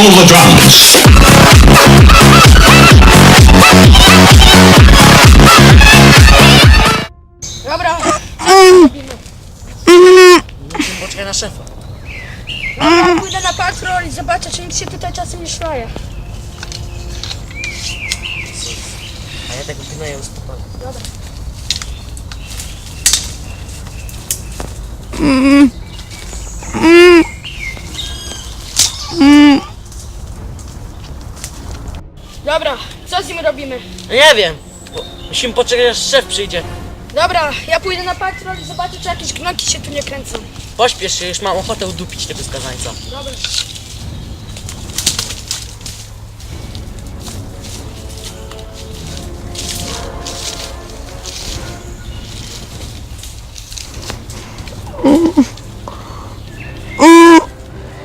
roll the drums. Dobra, Poczekaj na szefa. ja pójdę na patrol i zobaczę, czy nikt się tutaj czasem nie szlaje. A ja tego gnoja uspokoję. Dobra. Dobra, co z nim robimy? No nie wiem. Bo musimy poczekać aż szef przyjdzie. Dobra, ja pójdę na patrol i zobaczę, czy jakieś gnoki się tu nie kręcą. Pośpiesz się, już mam ochotę udupić tego skazańca. Dobra.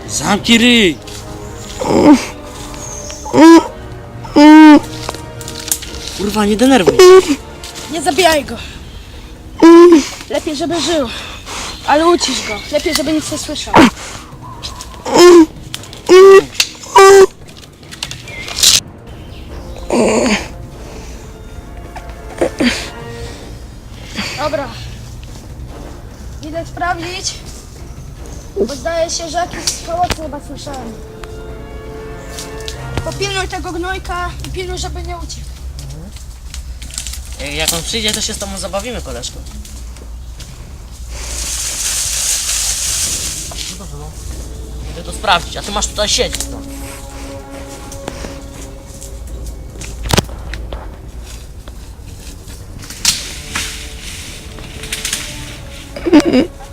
Zamknij ryj! Kurwa, nie denerwuj. Nie zabijaj go. Lepiej, żeby żył. Ale ucisz go. Lepiej, żeby nic nie słyszał. Dobra. Idę sprawdzić. Bo zdaje się, że jakieś hałasy chyba słyszałem. Popilnuj tego gnojka i pilnuj, żeby nie uciekł. Jak on przyjdzie, to się z tobą zabawimy, koleżko. Idę to sprawdzić, a ty masz tutaj siedzieć, no. Ha?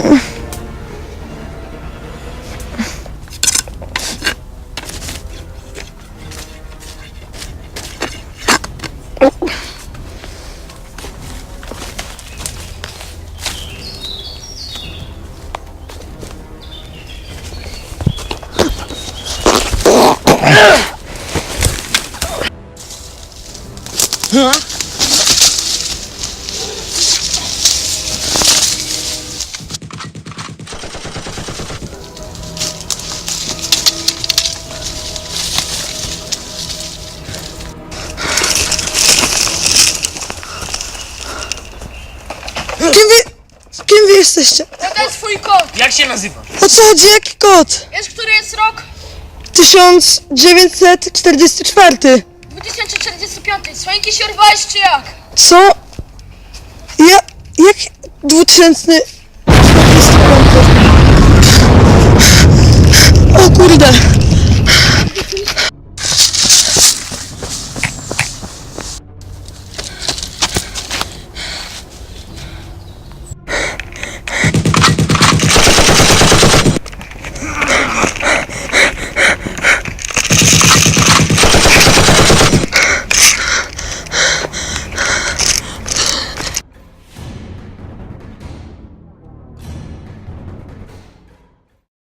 Kim kim wy jesteście? To jest twój kot. Jak się nazywasz? O co chodzi? Jaki kod? Wiesz, który jest rok? 1944. 2045. Słońki się urwałeś czy jak? Co? Ja, jak 2045? O kurde.